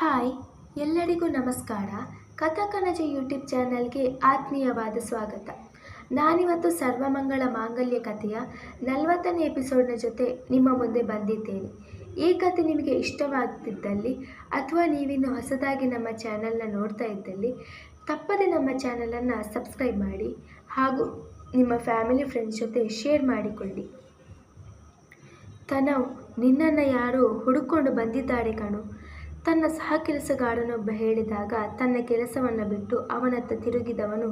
Hi, ಎಲ್ಲರಿಗೂ ನಮಸ್ಕಾರ. ಕಥಕನಜ YouTube ಚಾನಲ್ಗೆ ಆತ್ಮೀಯವಾದ ಸ್ವಾಗತ. ನಾನಿವತ್ತು ಸರ್ವಮಂಗಳ ಮಾಂಗಲ್ಯ ಕಥೆಯ ನಲವತ್ತನೇ ಎಪಿಸೋಡ್ನ ಜೊತೆ ನಿಮ್ಮ ಮುಂದೆ ಬಂದಿದ್ದೇನೆ. ಈ ಕಥೆ ನಿಮಗೆ ಇಷ್ಟವಾಗ್ತಿದ್ದಲ್ಲಿ ಅಥವಾ ನೀವಿನ್ನು ಹೊಸದಾಗಿ ನಮ್ಮ ಚಾನಲ್ನ ನೋಡ್ತಾ ಇದ್ದಲ್ಲಿ, ತಪ್ಪದೆ ನಮ್ಮ ಚಾನಲನ್ನು ಸಬ್ಸ್ಕ್ರೈಬ್ ಮಾಡಿ ಹಾಗೂ ನಿಮ್ಮ ಫ್ಯಾಮಿಲಿ ಫ್ರೆಂಡ್ಸ್ ಜೊತೆ ಶೇರ್ ಮಾಡಿಕೊಳ್ಳಿ. ತನವ್, ನಿನ್ನನ್ನು ಯಾರೋ ಹುಡುಕೊಂಡು ಬಂದಿದ್ದಾರೆ ಕಣು. ತನ್ನ ಸಹ ಕೆಲಸಗಾರನೊಬ್ಬ ಹೇಳಿದಾಗ ತನ್ನ ಕೆಲಸವನ್ನು ಬಿಟ್ಟು ಅವನತ್ತ ತಿರುಗಿದವನು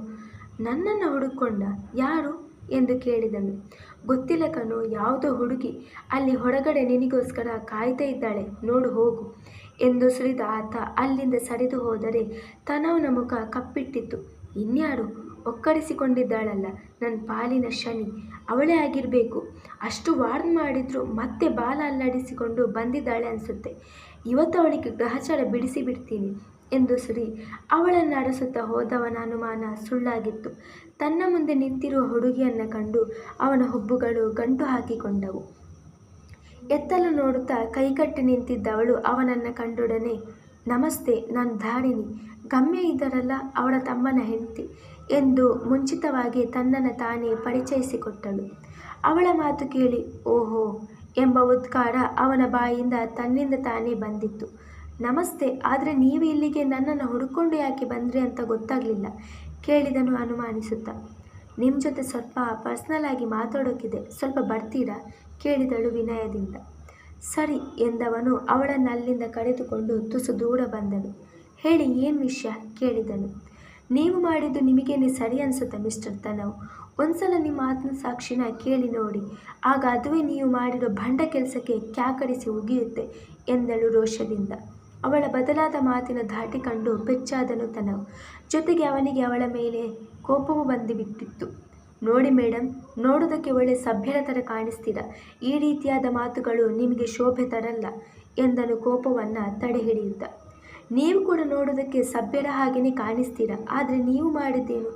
ನನ್ನನ್ನು ಹುಡುಕೊಂಡ ಯಾರು ಎಂದು ಕೇಳಿದನು. ಗೊತ್ತಿಲ್ಲ ಕಣು, ಯಾವುದೋ ಹುಡುಗಿ. ಅಲ್ಲಿ ಹೊರಗಡೆ ನಿನಗೋಸ್ಕರ ಕಾಯ್ತಾ ಇದ್ದಾಳೆ, ನೋಡು ಹೋಗು ಎಂದು ಸುರಿದ ಆತ ಅಲ್ಲಿಂದ ಸರಿದು ಹೋದರೆ ತನವನ ಮುಖ ಕಪ್ಪಿಟ್ಟಿತ್ತು. ಇನ್ಯಾರು? ಒಕ್ಕರಿಸಿಕೊಂಡಿದ್ದಾಳಲ್ಲ ನನ್ನ ಪಾಲಿನ ಶನಿ. ಅವಳೇ ಆಗಿರಬೇಕು. ಅಷ್ಟು ವಾರ್ನ್ ಮಾಡಿದ್ರು ಮತ್ತೆ ಬಾಲ ಅಲ್ಲಾಡಿಸಿಕೊಂಡು ಬಂದಿದ್ದಾಳೆ ಅನಿಸುತ್ತೆ. ಇವತ್ತು ಅವಳಿಗೆ ಗ್ರಹಚಾರ ಬಿಡಿಸಿ ಬಿಡ್ತೀನಿ ಎಂದು ಸುರಿ ಅವಳನ್ನು ಅರಸುತ್ತಾ ಹೋದವನ ಅನುಮಾನ ಸುಳ್ಳಾಗಿತ್ತು. ತನ್ನ ಮುಂದೆ ನಿಂತಿರುವ ಹುಡುಗಿಯನ್ನು ಕಂಡು ಅವನ ಹುಬ್ಬುಗಳು ಗಂಟು ಹಾಕಿಕೊಂಡವು. ಎತ್ತಲು ನೋಡುತ್ತಾ ಕೈಕಟ್ಟಿ ನಿಂತಿದ್ದವಳು ಅವನನ್ನು ಕಂಡೊಡನೆ ನಮಸ್ತೆ, ನಾನು ಧಾರಿಣಿ. ಗಮ್ಯ ಇದ್ದರಲ್ಲ ಅವಳ ತಮ್ಮನ ಹೆಂಡತಿ ಎಂದು ಮುಂಚಿತವಾಗಿ ತನ್ನನ್ನು ತಾನೇ ಪರಿಚಯಿಸಿಕೊಟ್ಟಳು. ಅವಳ ಮಾತು ಕೇಳಿ, ಓಹೋ! ಎಂಬ ಉದ್ಗಾರ ಅವನ ಬಾಯಿಂದ ತನ್ನಿಂದ ತಾನೇ ಬಂದಿತ್ತು. ನಮಸ್ತೆ, ಆದರೆ ನೀವು ಇಲ್ಲಿಗೆ ನನ್ನನ್ನು ಹುಡುಕೊಂಡು ಯಾಕೆ ಬಂದ್ರಿ ಅಂತ ಗೊತ್ತಾಗಲಿಲ್ಲ, ಕೇಳಿದನು ಅನುಮಾನಿಸುತ್ತಾ. ನಿಮ್ಮ ಜೊತೆ ಸ್ವಲ್ಪ ಪರ್ಸ್ನಲ್ ಆಗಿ ಮಾತಾಡೋಕ್ಕಿದೆ ಸ್ವಲ್ಪ ಬರ್ತೀರಾ? ಕೇಳಿದಳು ವಿನಯದಿಂದ. ಸರಿ ಎಂದವನು ಅವಳನ್ನು ಅಲ್ಲಿಂದ ಕರೆದುಕೊಂಡು ತುಸು ದೂರ ಬಂದನು. ಹೇಳಿ, ಏನು ವಿಷಯ? ಕೇಳಿದನು. ನೀವು ಮಾಡಿದ್ದು ನಿಮಗೇನೆ ಸರಿ ಅನಿಸುತ್ತೆ, ಮಿಸ್ಟರ್ ತನವ್? ಒಂದ್ಸಲ ನಿಮ್ಮ ಆತ್ಮಸಾಕ್ಷಿನ ಕೇಳಿ ನೋಡಿ. ಆಗ ಅದುವೇ ನೀವು ಮಾಡಿರೋ ಭಂಡ ಕೆಲಸಕ್ಕೆ ಕ್ಯಾಕರಿಸಿ ಉಗಿಯುತ್ತೆ, ಎಂದಳು ರೋಷದಿಂದ. ಅವಳ ಬದಲಾದ ಮಾತಿನ ಧಾಟಿ ಕಂಡು ಬೆಚ್ಚಾದನು ತನವ್. ಜೊತೆಗೆ ಅವನಿಗೆ ಅವಳ ಮೇಲೆ ಕೋಪವೂ ಬಂದುಬಿಟ್ಟಿತ್ತು. ನೋಡಿ ಮೇಡಮ್ ನೋಡೋದಕ್ಕೆ ಒಳ್ಳೆ ಸಭ್ಯರ ಥರ ಕಾಣಿಸ್ತೀರ ಈ ರೀತಿಯಾದ ಮಾತುಗಳು ನಿಮಗೆ ಶೋಭೆ ತರಲ್ಲ ಎಂದನು ಕೋಪವನ್ನು ತಡೆಹಿಡಿಯುತ್ತ. ನೀವು ಕೂಡ ನೋಡೋದಕ್ಕೆ ಸಭ್ಯರ ಹಾಗೆಯೇ ಕಾಣಿಸ್ತೀರ, ಆದರೆ ನೀವು ಮಾಡಿದ್ದೇನು?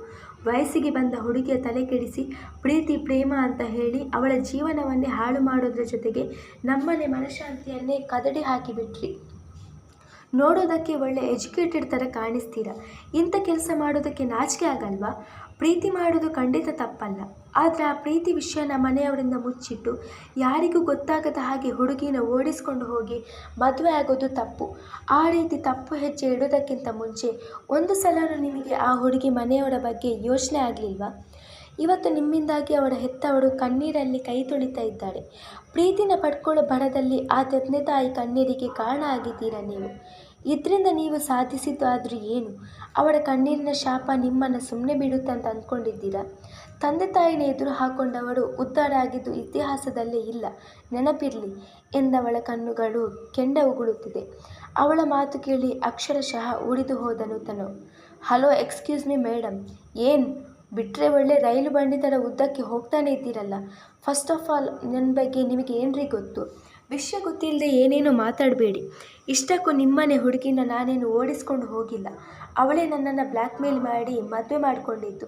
ವಯಸ್ಸಿಗೆ ಬಂದ ಹುಡುಗಿಯ ತಲೆ ಕೆಡಿಸಿ, ಪ್ರೀತಿ, ಪ್ರೇಮ ಅಂತ ಹೇಳಿ ಅವಳ ಜೀವನವನ್ನೇ ಹಾಳು ಮಾಡೋದ್ರ ಜೊತೆಗೆ ನಮ್ಮನೆ ಮನಃಶಾಂತಿಯನ್ನೇ ಕದಡಿ ಹಾಕಿಬಿಟ್ರಿ. ನೋಡೋದಕ್ಕೆ ಒಳ್ಳೆ ಎಜುಕೇಟೆಡ್ ಥರ ಕಾಣಿಸ್ತೀರ? ಇಂಥ ಕೆಲಸ ಮಾಡೋದಕ್ಕೆ ನಾಚಿಕೆ ಆಗಲ್ವಾ? ಪ್ರೀತಿ ಮಾಡೋದು ಖಂಡಿತ ತಪ್ಪಲ್ಲ. ಆದರೆ ಆ ಪ್ರೀತಿ ವಿಷಯನ ಮನೆಯವರಿಂದ ಮುಚ್ಚಿಟ್ಟು ಯಾರಿಗೂ ಗೊತ್ತಾಗದ ಹಾಗೆ ಹುಡುಗಿನ ಓಡಿಸ್ಕೊಂಡು ಹೋಗಿ ಮದುವೆ ಆಗೋದು ತಪ್ಪು. ಆ ರೀತಿ ತಪ್ಪು ಹೆಜ್ಜೆ ಇಡೋದಕ್ಕಿಂತ ಮುಂಚೆ ಒಂದು ಸಲನೂ ನಿಮಗೆ ಆ ಹುಡುಗಿ ಮನೆಯವರ ಬಗ್ಗೆ ಯೋಚನೆ ಆಗಲಿಲ್ವಾ? ಇವತ್ತು ನಿಮ್ಮಿಂದಾಗಿ ಅವಳ ಹೆತ್ತವಳು ಕಣ್ಣೀರಲ್ಲಿ ಕೈ ತೊಳಿತಾ ಇದ್ದಾಳೆ. ಪ್ರೀತಿನ ಪಡ್ಕೊಳ್ಳೋ ಭರದಲ್ಲಿ ಆ ತಂದೆ ತಾಯಿ ಕಣ್ಣೀರಿಗೆ ಕಾರಣ ಆಗಿದ್ದೀರಾ ನೀವು? ಇದರಿಂದ ನೀವು ಸಾಧಿಸಿದ್ದಾದರೂ ಏನು? ಅವಳ ಕಣ್ಣೀರಿನ ಶಾಪ ನಿಮ್ಮನ್ನು ಸುಮ್ಮನೆ ಬಿಡುತ್ತೆ ಅಂತ ಅಂದ್ಕೊಂಡಿದ್ದೀರಾ ತಂದೆ ತಾಯಿನ ಎದುರು ಹಾಕೊಂಡವಳು ಉದ್ಧಾರ ಆಗಿದ್ದು ಇತಿಹಾಸದಲ್ಲೇ ಇಲ್ಲ. ನೆನಪಿರಲಿ, ಎಂದವಳ ಕಣ್ಣುಗಳು ಕೆಂಡ ಉಗುಳುತ್ತಿದೆ. ಅವಳ ಮಾತು ಕೇಳಿ ಅಕ್ಷರಶಃ ಉಳಿದು ಹೋದನು ತನು. ಹಲೋ, ಎಕ್ಸ್ಕ್ಯೂಸ್ ಮಿ ಮೇಡಮ್ ಏನು? ಬಿಟ್ಟರೆ ಒಳ್ಳೆ ರೈಲು ಬಂಡಿ ಥರ ಉದ್ದಕ್ಕೆ ಹೋಗ್ತಾನೆ ಇದ್ದೀರಲ್ಲ. ಫಸ್ಟ್ ಆಫ್ ಆಲ್ ನನ್ನ ಬಗ್ಗೆ ನಿಮಗೆ ಏನ್ರಿ ಗೊತ್ತು? ವಿಷಯ ಗೊತ್ತಿಲ್ಲದೆ ಏನೇನೋ ಮಾತಾಡಬೇಡಿ. ಇಷ್ಟಕ್ಕೂ ನಿಮ್ಮನೆ ಹುಡುಗಿನ ನಾನೇನು ಓಡಿಸ್ಕೊಂಡು ಹೋಗಿಲ್ಲ. ಅವಳೇ ನನ್ನನ್ನು ಬ್ಲ್ಯಾಕ್ಮೇಲ್ ಮಾಡಿ ಮದುವೆ ಮಾಡಿಕೊಂಡಿದ್ದು.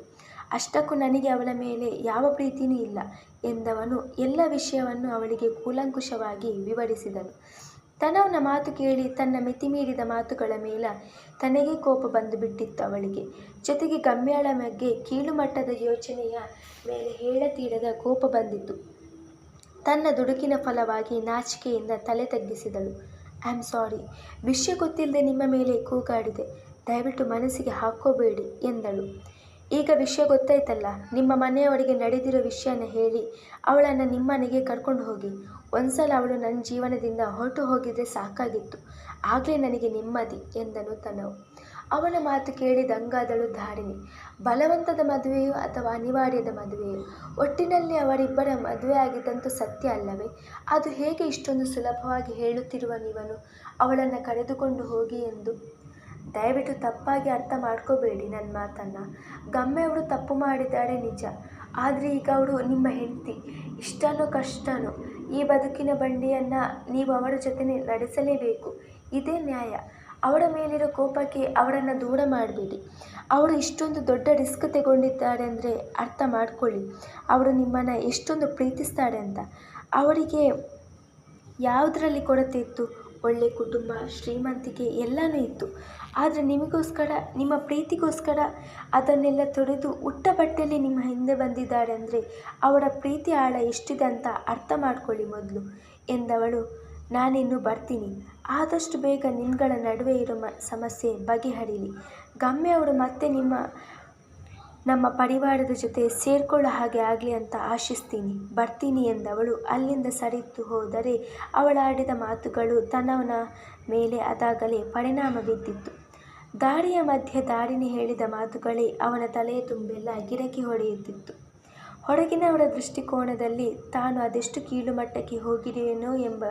ಅಷ್ಟಕ್ಕೂ ನನಗೆ ಅವಳ ಮೇಲೆ ಯಾವ ಪ್ರೀತಿಯೂ ಇಲ್ಲ ಎಂದವನು ಎಲ್ಲ ವಿಷಯವನ್ನು ಅವಳಿಗೆ ಕೂಲಂಕುಷವಾಗಿ ವಿವರಿಸಿದನು. ತನವನ ಮಾತು ಕೇಳಿ ತನ್ನ ಮಿತಿಮೀರಿದ ಮಾತುಗಳ ಮೇಲ ತನಗೆ ಕೋಪ ಬಂದು ಬಿಟ್ಟಿತ್ತು ಅವಳಿಗೆ. ಜೊತೆಗೆ ಗಮ್ಯಾಳ ಬಗ್ಗೆ ಕೀಳುಮಟ್ಟದ ಯೋಚನೆಯ ಮೇಲೆ ಹೇಳತೀರದ ಕೋಪ ಬಂದಿತ್ತು. ತನ್ನ ದುಡುಕಿನ ಫಲವಾಗಿ ನಾಚಿಕೆಯಿಂದ ತಲೆ ತಗ್ಗಿಸಿದಳು. I am sorry. ವಿಷಯ ಗೊತ್ತಿಲ್ಲದೆ ನಿಮ್ಮ ಮೇಲೆ ಕೂಗಾಡಿದೆ. ದಯವಿಟ್ಟು ಮನಸ್ಸಿಗೆ ಹಾಕೋಬೇಡಿ, ಎಂದಳು. ಈಗ ವಿಷಯ ಗೊತ್ತಾಯ್ತಲ್ಲ, ನಿಮ್ಮ ಮನೆಯವರಿಗೆ ನಡೆದಿರೋ ವಿಷಯನ ಹೇಳಿ, ಅವಳನ್ನು ನಿಮ್ಮನೆಗೆ ಕರ್ಕೊಂಡು ಹೋಗಿ. ಒಂದ್ಸಲ ಅವಳು ನನ್ನ ಜೀವನದಿಂದ ಹೊರಟು ಹೋಗಿದ್ರೆ ಸಾಕಾಗಿತ್ತು, ಆಗಲೇ ನನಗೆ ನೆಮ್ಮದಿ ಎಂದನು ತನವು. ಅವನ ಮಾತು ಕೇಳಿ ದಂಗಾದಳು ಧಾರಿಣಿ. ಬಲವಂತದ ಮದುವೆಯೋ ಅಥವಾ ಅನಿವಾರ್ಯದ ಮದುವೆಯೋ? ಒಟ್ಟಿನಲ್ಲಿ ಅವರಿಬ್ಬರ ಮದುವೆ ಆಗಿದ್ದಂತೂ ಸತ್ಯ ಅಲ್ಲವೇ? ಅದು ಹೇಗೆ ಇಷ್ಟೊಂದು ಸುಲಭವಾಗಿ ಹೇಳುತ್ತಿರುವ ನೀವನು? ಅವಳನ್ನು ಕರೆದುಕೊಂಡು ಹೋಗಿ ಎಂದು ದಯವಿಟ್ಟು ತಪ್ಪಾಗಿ ಅರ್ಥ ಮಾಡ್ಕೋಬೇಡಿ ನನ್ನ ಮಾತನ್ನು. ಗಮ್ಮೆ ಅವಳು ತಪ್ಪು ಮಾಡಿದ್ದಾಳೆ ನಿಜ. ಆದರೆ ಈಗ ಅವಳು ನಿಮ್ಮ ಹೆಂಡತಿ. ಇಷ್ಟನೋ ಕಷ್ಟನೋ, ಈ ಬದುಕಿನ ಬಂಡಿಯನ್ನು ನೀವು ಅವಳ ಜೊತೆ ನಡೆಸಲೇಬೇಕು. ಇದೇ ನ್ಯಾಯ. ಅವಳ ಮೇಲಿರೋ ಕೋಪಕ್ಕೆ ಅವಳನ್ನು ದೂರ ಮಾಡಬೇಡಿ. ಅವಳು ಇಷ್ಟೊಂದು ದೊಡ್ಡ ರಿಸ್ಕ್ ತಗೊಂಡಿದ್ದಾಳೆ ಅಂದರೆ ಅರ್ಥ ಮಾಡ್ಕೊಳ್ಳಿ. ಅವಳು ನಿಮ್ಮನ್ನು ಎಷ್ಟೊಂದು ಪ್ರೀತಿಸ್ತಾಳೆ ಅಂತ. ಅವರಿಗೆ ಯಾವುದರಲ್ಲಿ ಕೊರತೆ ಇತ್ತು? ಒಳ್ಳೆ ಕುಟುಂಬ, ಶ್ರೀಮಂತಿಕೆ ಎಲ್ಲನೂ ಇತ್ತು. ಆದರೆ ನಿಮಗೋಸ್ಕರ, ನಿಮ್ಮ ಪ್ರೀತಿಗೋಸ್ಕರ ಅದನ್ನೆಲ್ಲ ತೊಡೆದು ಉಟ್ಟ ಬಟ್ಟೆಯಲ್ಲಿ ನಿಮ್ಮ ಹಿಂದೆ ಬಂದಿದ್ದಾರೆ ಅಂದರೆ ಅವಳ ಪ್ರೀತಿ ಆಳ ಎಷ್ಟಿದೆ ಅಂತ ಅರ್ಥ ಮಾಡ್ಕೊಳ್ಳಿ ಮೊದಲು ಎಂದವಳು. ನಾನಿನ್ನು ಬರ್ತೀನಿ. ಆದಷ್ಟು ಬೇಗ ನಿಮ್ಗಳ ನಡುವೆ ಇರೋ ಮ, ಸಮಸ್ಯೆ ಬಗೆಹರಿಲಿ. ಗಮ್ಯ ಅವರು ಮತ್ತೆ ನಿಮ್ಮ ನಮ್ಮ ಪರಿವಾರದ ಜೊತೆ ಸೇರ್ಕೊಳ್ಳೋ ಹಾಗೆ ಆಗಲಿ ಅಂತ ಆಶಿಸ್ತೀನಿ. ಬರ್ತೀನಿ ಎಂದವಳು. ಅಲ್ಲಿಂದ ಸರಿದು ಹೋದರೆ ಅವಳಾಡಿದ ಮಾತುಗಳು ತನ್ನವನ ಮೇಲೆ ಅದಾಗಲೇ ಪರಿಣಾಮ ಬಿದ್ದಿತ್ತು. ದಾರಿಯ ಮಧ್ಯೆ ದಾರಿನಿ ಹೇಳಿದ ಮಾತುಗಳೇ ಅವನ ತಲೆಯ ತುಂಬೆಲ್ಲ ಗಿರಕಿ ಹೊಡೆಯುತ್ತಿತ್ತು. ಹೊರಗಿನವರ ದೃಷ್ಟಿಕೋನದಲ್ಲಿ ತಾನು ಅದೆಷ್ಟು ಕೀಳುಮಟ್ಟಕ್ಕೆ ಹೋಗಿದೆಯೇನೋ ಎಂಬ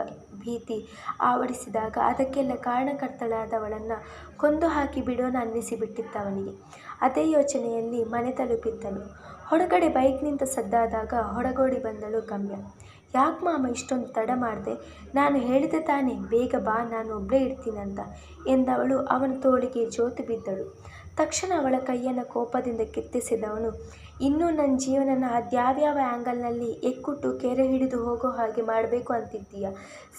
ಭೀತಿ ಆವರಿಸಿದಾಗ ಅದಕ್ಕೆಲ್ಲ ಕಾರಣಕರ್ತಳಾದವಳನ್ನು ಕೊಂದು ಹಾಕಿ ಬಿಡೋಣ ಅನ್ನಿಸಿಬಿಟ್ಟಿತ್ತವನಿಗೆ. ಅದೇ ಯೋಚನೆಯಲ್ಲಿ ಮನೆ ತಲುಪಿದ್ದನು ಹೊರಗಡೆ ಬೈಕ್ನಿಂದ ಸದ್ದಾದಾಗ ಹೊರಗೋಡಿ ಬಂದಳು ಗಮ್ಯ. ಯಾಕೆ ಮಾಮ ಇಷ್ಟೊಂದು ತಡ ಮಾಡಿದೆ? ನಾನು ಹೇಳಿದೆ ತಾನೇ, ಬೇಗ ಬಾ ನಾನು ಒಬ್ಬಳೇ ಇರ್ತೀನಂತ ಎಂದವಳು ಅವನ ತೋಳಿಗೆ ಜೋತು ಬಿದ್ದಳು. ತಕ್ಷಣ ಅವಳ ಕೈಯನ್ನು ಕೋಪದಿಂದ ಕಿತ್ತಿಸಿದವನು, ಇನ್ನೂ ನನ್ನ ಜೀವನನ ಅದ್ಯಾವ್ಯಾವ ಆ್ಯಂಗಲ್ನಲ್ಲಿ ಎಕ್ಕುಟ್ಟು ಕೆರೆ ಹಿಡಿದು ಹೋಗೋ ಹಾಗೆ ಮಾಡಬೇಕು ಅಂತಿದ್ದೀಯ?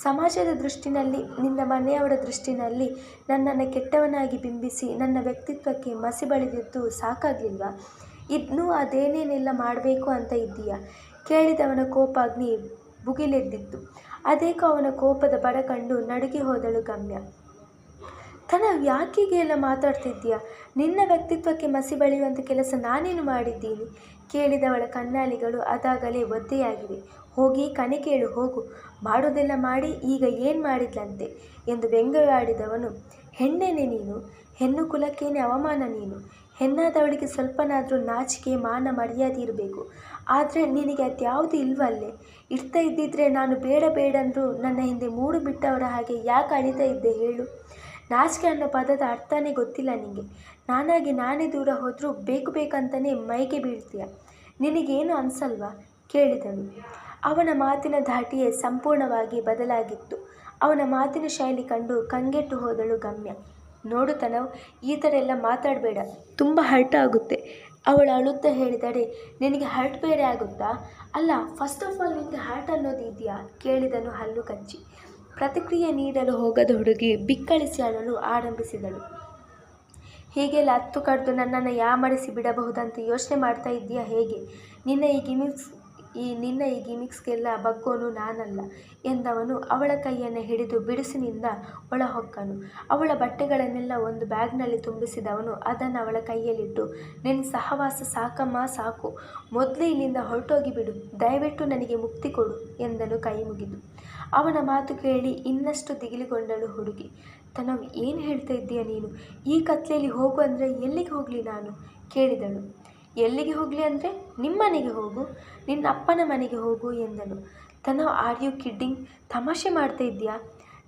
ಸಮಾಜದ ದೃಷ್ಟಿನಲ್ಲಿ, ನಿನ್ನ ಮನೆಯವರ ದೃಷ್ಟಿನಲ್ಲಿ ನನ್ನನ್ನು ಕೆಟ್ಟವನಾಗಿ ಬಿಂಬಿಸಿ ನನ್ನ ವ್ಯಕ್ತಿತ್ವಕ್ಕೆ ಮಸಿ ಬಳಿದಿದ್ದು ಸಾಕಾಗಲಿಲ್ವಾ? ಇನ್ನೂ ಅದೇನೇನೆಲ್ಲ ಮಾಡಬೇಕು ಅಂತ ಇದ್ದೀಯ? ಕೇಳಿದವನ ಕೋಪಾಗ್ನಿ ಭುಗಿಲೆದ್ದಿತ್ತು. ಅದೇಕೋ ಅವನ ಕೋಪದ ಬಡ ಕಂಡು ನಡುಗಿ ಹೋದಳು ಗಮ್ಯ. ತನ ಯಾಕೆಗೆ ಎಲ್ಲ ಮಾತಾಡ್ತಿದ್ದೀಯ? ನಿನ್ನ ವ್ಯಕ್ತಿತ್ವಕ್ಕೆ ಮಸಿ ಬಳಿಯುವಂಥ ಕೆಲಸ ನಾನೇನು ಮಾಡಿದ್ದೀನಿ? ಕೇಳಿದವಳ ಕಣ್ಣಾಲಿಗಳು ಅದಾಗಲೇ ಒದ್ದೆಯಾಗಿವೆ. ಹೋಗಿ ಕಣೆ ಕೇಳು, ಹೋಗು. ಮಾಡೋದೆಲ್ಲ ಮಾಡಿ, ಈಗ ಏನು ಮಾಡಿದ್ಲಂತೆ? ಎಂದು ವ್ಯಂಗ್ಯವಾಡಿದವನು, ಹೆಣ್ಣೇನೆ ನೀನು? ಹೆಣ್ಣು ಕುಲಕ್ಕೇನೆ ಅವಮಾನ ನೀನು? ಹೆಣ್ಣಾದವಳಿಗೆ ಸ್ವಲ್ಪನಾದರೂ ನಾಚಿಕೆ, ಮಾನ, ಮರ್ಯಾದೆ ಇರಬೇಕು. ಆದರೆ ನಿನಗೆ ಅದ್ಯಾವುದು ಇಲ್ವಲ್ಲೇ? ಇಡ್ತಾ ಇದ್ದಿದ್ರೆ ನಾನು ಬೇಡ ಬೇಡಂದರೂ ನನ್ನ ಹಿಂದೆ ಮೂಡು ಬಿಟ್ಟವರ ಹಾಗೆ ಯಾಕೆ ಅಳಿತಾ ಇದ್ದೆ ಹೇಳು? ನಾಚಿಕೆ ಅನ್ನೋ ಪದದ ಅರ್ಥನೇ ಗೊತ್ತಿಲ್ಲ ನಿನಗೆ ನಾನಾಗಿ ನಾನೇ ದೂರ ಹೋದರೂ ಬೇಕು ಬೇಕಂತಲೇ ಮೈಗೆ ಬೀಳ್ತೀಯ. ನಿನಗೇನು ಅನ್ಸಲ್ವಾ? ಕೇಳಿದಳು. ಅವನ ಮಾತಿನ ಧಾಟಿಯೇ ಸಂಪೂರ್ಣವಾಗಿ ಬದಲಾಗಿತ್ತು. ಅವನ ಮಾತಿನ ಶೈಲಿ ಕಂಡು ಕಂಗೆಟ್ಟು ಹೋದಳು ಗಮ್ಯ. ನೋಡು ಈ ಥರ ಎಲ್ಲ ಮಾತಾಡಬೇಡ. ತುಂಬ ಹರ್ಟ್ ಆಗುತ್ತೆ. ಅವಳು ಅಳುತ್ತಾ ಹೇಳಿದರೆ ನಿನಗೆ ಹರ್ಟ್ ಬೇರೆ ಆಗುತ್ತಾ? ಅಲ್ಲ ಫಸ್ಟ್ ಆಫ್ ಆಲ್ ನಿನಗೆ ಹರ್ಟ್ ಅನ್ನೋದು ಇದೆಯಾ? ಕೇಳಿದನು ಹಲ್ಲು ಕಚ್ಚಿ. ಪ್ರತಿಕ್ರಿಯೆ ನೀಡಲು ಹೋಗದ ಹುಡುಗಿ ಬಿಕ್ಕಳಿಸಿ ಅಳಲು ಆರಂಭಿಸಿದಳು. ಹೀಗೆಲ್ಲ ಹತ್ತು ಕಡ್ದು ನನ್ನನ್ನು ಯಾಮಡಿಸಿ ಬಿಡಬಹುದಂತ ಯೋಚನೆ ಮಾಡ್ತಾ ಇದ್ದೀಯಾ ಹೇಗೆ? ನಿನ್ನ ಈ ಗಿಮಿಕ್ಸ್, ಈ ನಿನ್ನ ಈ ಗಿಮಿಕ್ಸ್ಗೆಲ್ಲ ಬಗ್ಗೋನು ನಾನಲ್ಲ ಎಂದವನು ಅವಳ ಕೈಯನ್ನು ಹಿಡಿದು ಬಿಡಿಸಿನಿಂದ ಒಳಹೊಕ್ಕನು. ಅವಳ ಬಟ್ಟೆಗಳನ್ನೆಲ್ಲ ಒಂದು ಬ್ಯಾಗ್ನಲ್ಲಿ ತುಂಬಿಸಿದವನು ಅದನ್ನು ಅವಳ ಕೈಯಲ್ಲಿಟ್ಟು ನಿನ್ನ ಸಹವಾಸ ಸಾಕಮ್ಮ, ಸಾಕು. ಮೊದಲು ಇಲ್ಲಿಂದ ಹೊರಟೋಗಿ ಬಿಡು. ದಯವಿಟ್ಟು ನನಗೆ ಮುಕ್ತಿ ಕೊಡು ಎಂದನು ಕೈ ಮುಗಿದು ಅವನ ಮಾತು ಕೇಳಿ ಇನ್ನಷ್ಟು ದಿಗಿಲುಗೊಂಡಳು ಹುಡುಗಿ. ತನವ್ ಏನು ಹೇಳ್ತಾ ಇದ್ದೀಯ ನೀನು? ಈ ಕತ್ಲೆಯಲ್ಲಿ ಹೋಗು ಅಂದರೆ ಎಲ್ಲಿಗೆ ಹೋಗಲಿ ನಾನು? ಕೇಳಿದಳು. ಎಲ್ಲಿಗೆ ಹೋಗಲಿ ಅಂದರೆ ನಿಮ್ಮನೆಗೆ ಹೋಗು, ನಿನ್ನ ಅಪ್ಪನ ಮನೆಗೆ ಹೋಗು ಎಂದನು ತನವ್ ಆರ್ ಯು ಕಿಡ್ಡಿಂಗ್? ತಮಾಷೆ ಮಾಡ್ತಾ ಇದ್ದೀಯಾ?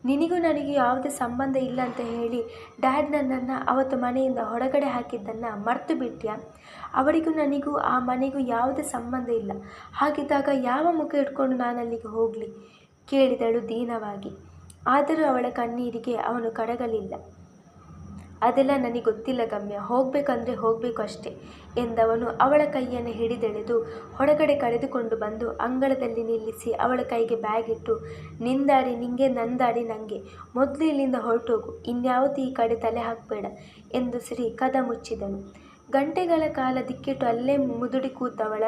ನಿನಗೂ ನನಗೆ ಯಾವುದೇ ಸಂಬಂಧ ಇಲ್ಲ ಅಂತ ಹೇಳಿ ಡ್ಯಾಡ್ ನನ್ನನ್ನು ಅವತ್ತು ಮನೆಯಿಂದ ಹೊರಗಡೆ ಹಾಕಿದ್ದನ್ನು ಮರೆತು ಬಿಟ್ಟಿಯ ಅವರಿಗೂ ನನಗೂ ಆ ಮನೆಗೂ ಯಾವುದೇ ಸಂಬಂಧ ಇಲ್ಲ. ಹಾಗಿದ್ದಾಗ ಯಾವ ಮುಖ ಇಟ್ಕೊಂಡು ನಾನು ಅಲ್ಲಿಗೆ ಹೋಗಲಿ? ಕೇಳಿದಳು ದೀನವಾಗಿ. ಆದರೂ ಅವಳ ಕಣ್ಣೀರಿಗೆ ಅವನು ಕಡಗಲಿಲ್ಲ ಅದೆಲ್ಲ ನನಗೆ ಗೊತ್ತಿಲ್ಲ ಗಮ್ಯ. ಹೋಗಬೇಕಂದ್ರೆ ಹೋಗಬೇಕು ಅಷ್ಟೇ ಎಂದವನು ಅವಳ ಕೈಯನ್ನು ಹಿಡಿದೆಳೆದು ಹೊರಗಡೆ ಕರೆದುಕೊಂಡು ಬಂದು ಅಂಗಳದಲ್ಲಿ ನಿಲ್ಲಿಸಿ ಅವಳ ಕೈಗೆ ಬ್ಯಾಗ್ ಇಟ್ಟು ನಿಂದಾಡಿ ನಿಂಗೆ ನಂದಾಡಿ ನನಗೆ ಮೊದಲು ಇಲ್ಲಿಂದ ಹೊರಟೋಗು. ಇನ್ಯಾವತ್ತೂ ಈ ಕಡೆ ತಲೆ ಹಾಕಬೇಡ ಎಂದು ಸಿರಿ ಕದ ಮುಚ್ಚಿದನು. ಗಂಟೆಗಳ ಕಾಲ ದಿಕ್ಕಿಟ್ಟು ಅಲ್ಲೇ ಮುದುಡಿ ಕೂತವಳ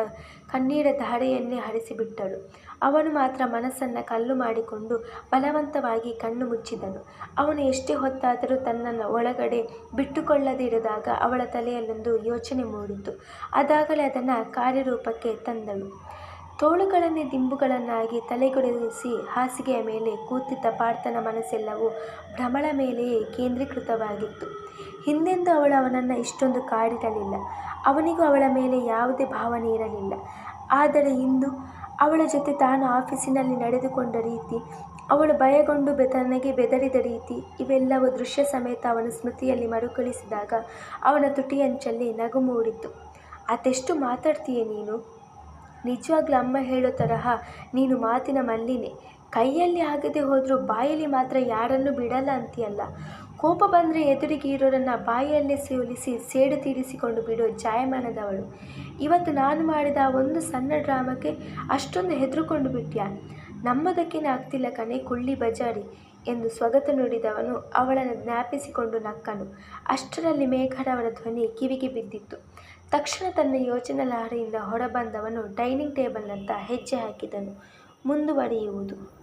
ಕಣ್ಣೀರ ಧಾರೆಯನ್ನೇ ಹರಿಸಿಬಿಟ್ಟಳು. ಅವನು ಮಾತ್ರ ಮನಸ್ಸನ್ನು ಕಲ್ಲು ಮಾಡಿಕೊಂಡು ಬಲವಂತವಾಗಿ ಕಣ್ಣು ಮುಚ್ಚಿದನು. ಅವನು ಎಷ್ಟೇ ಹೊತ್ತಾದರೂ ತನ್ನನ್ನು ಒಳಗಡೆ ಬಿಟ್ಟುಕೊಳ್ಳದಿರದಾಗ ಅವಳ ತಲೆಯಲ್ಲೊಂದು ಯೋಚನೆ ಮೂಡಿತು. ಅದಾಗಲೇ ಅದನ್ನು ಕಾರ್ಯರೂಪಕ್ಕೆ ತಂದಳು. ತೋಳುಗಳನ್ನೇ ದಿಂಬುಗಳನ್ನಾಗಿ ತಲೆಗೊಡಿಸಿ ಹಾಸಿಗೆಯ ಮೇಲೆ ಕೂತಿದ್ದ ಪಾರ್ಥನ ಮನಸ್ಸೆಲ್ಲವೂ ಭ್ರಮಳ ಮೇಲೆಯೇ ಕೇಂದ್ರೀಕೃತವಾಗಿತ್ತು. ಹಿಂದೆಂದು ಅವಳು ಅವನನ್ನು ಇಷ್ಟೊಂದು ಕಾಡಿರಲಿಲ್ಲ. ಅವನಿಗೂ ಅವಳ ಮೇಲೆ ಯಾವುದೇ ಭಾವನೆ ಇರಲಿಲ್ಲ. ಆದರೆ ಇಂದು ಅವಳ ಜೊತೆ ತಾನು ಆಫೀಸಿನಲ್ಲಿ ನಡೆದುಕೊಂಡ ರೀತಿ, ಅವಳು ಭಯಗೊಂಡು ಬೆ ತನಗೆ ಬೆದರಿದ ರೀತಿ, ಇವೆಲ್ಲವೂ ದೃಶ್ಯ ಸಮೇತ ಅವನ ಸ್ಮೃತಿಯಲ್ಲಿ ಮರುಕಳಿಸಿದಾಗ ಅವನ ತುಟಿಯಂಚಲ್ಲಿ ನಗು ಮೂಡಿತು ಅದೆಷ್ಟು ಮಾತಾಡ್ತೀಯ ನೀನು? ನಿಜವಾಗ್ಲೂ ಅಮ್ಮ ಹೇಳೋ ತರಹ ನೀನು ಮಾತಿನ ಮಲ್ಲಿನೆ. ಕೈಯಲ್ಲಿ ಆಗದೆ ಹೋದರೂ ಬಾಯಲ್ಲಿ ಮಾತ್ರ ಯಾರನ್ನೂ ಬಿಡಲ್ಲ ಅಂತೀಯಲ್ಲ. ಕೋಪ ಬಂದರೆ ಎದುರಿಗೆ ಇರೋರನ್ನು ಬಾಯಲ್ಲೇ ಸೋಲಿಸಿ ಸೇಡು ತೀರಿಸಿಕೊಂಡು ಬಿಡೋ ಜಾಯಮಾನದವಳು. ಇವತ್ತು ನಾನು ಮಾಡಿದ ಒಂದು ಸಣ್ಣ ಡ್ರಾಮಕ್ಕೆ ಅಷ್ಟೊಂದು ಹೆದರುಕೊಂಡು ಬಿಟ್ಟ್ಯಾ ನಮ್ಮದಕ್ಕೇನೆ ಆಗ್ತಿಲ್ಲ ಕಣೆ, ಕುಳ್ಳಿ ಬಜಾರಿ ಎಂದು ಸ್ವಗತ ನುಡಿದವನು ಅವಳನ್ನು ಜ್ಞಾಪಿಸಿಕೊಂಡು ನಕ್ಕನು. ಅಷ್ಟರಲ್ಲಿ ಮೇಘರವರ ಧ್ವನಿ ಕಿವಿಗೆ ಬಿದ್ದಿತ್ತು. ತಕ್ಷಣ ತನ್ನ ಯೋಚನೆ ಲಹರಿಯಿಂದ ಹೊರಬಂದವನು ಡೈನಿಂಗ್ ಟೇಬಲ್ನತ್ತ ಹೆಜ್ಜೆ ಹಾಕಿದನು. ಮುಂದುವರಿಯುವುದು.